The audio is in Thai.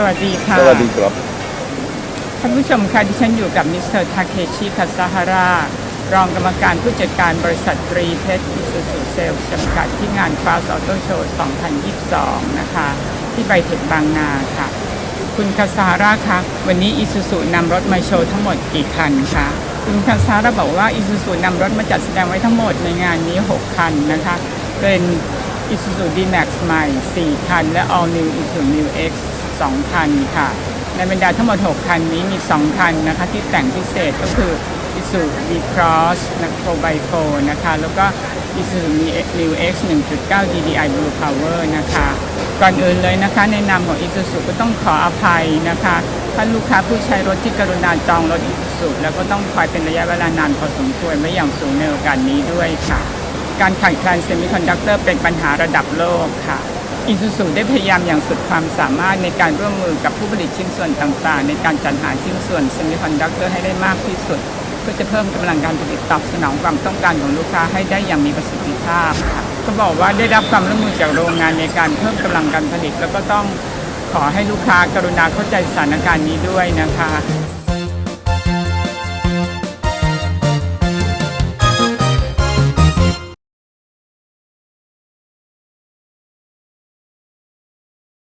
สวัสดีค่ะ สวัสดีครับ ท่านผู้ชมค่ะดิฉันอยู่กับมิสเตอร์ทาเคชิคาซาฮารารองกรรมการผู้จัดการบริษัทตรีเพชรอิสุสุเซลจำกัดที่งานฟาสออโต้โชว์ 2022 นะคะ ที่ไบเทคบางนาค่ะ คุณคาซาฮาราคะวันนี้อิสุสุนำรถมาโชว์ทั้งหมดกี่คันคะ คุณคาซาฮาราบอกว่าอิสุสุนำรถมาจัดแสดงไว้ทั้งหมดในงานนี้ 6 คันนะคะ เป็น Isuzu D-Max ใหม่ 4 คัน และ All New Isuzu New X 2 คันค่ะ ในบรรดาทั้งหมด 6 คันนี้มี 2 คันนะคะ ที่แต่งพิเศษก็คือ Isuzu D-Cross นะ Pro by 4นะคะ แล้วก็ Isuzu New X 1.9 DDI Blue Power นะคะ ก่อนอื่นเลยนะคะ ในนามของ Isuzu ก็ต้องขออภัยนะคะท่านลูกค้าผู้ใช้รถที่กรุณาจองรถ Isuzu แล้วก็ต้องคอยเป็นระยะเวลานานพอสมควรไม่อย่างสูงในโอกาสนี้ด้วยค่ะ การขาดแคลนเซมิคอนดักเตอร์เป็นปัญหาระดับโลกค่ะอิซูซูได้พยายามอย่างสุดความสามารถในการร่วมมือกับผู้ผลิตชิ้นส่วนต่างๆ ในการจัดหาชิ้นส่วนเซมิคอนดักเตอร์ให้ได้มากที่สุด เพื่อจะเพิ่มกำลังการผลิตตอบสนองความต้องการของลูกค้าให้ได้อย่างมีประสิทธิภาพค่ะก็บอกว่าได้รับความร่วมมือจากโรงงานในการเพิ่มกำลังการผลิตแล้วก็ต้องขอให้ลูกค้ากรุณาเข้าใจสถานการณ์นี้ด้วยนะคะ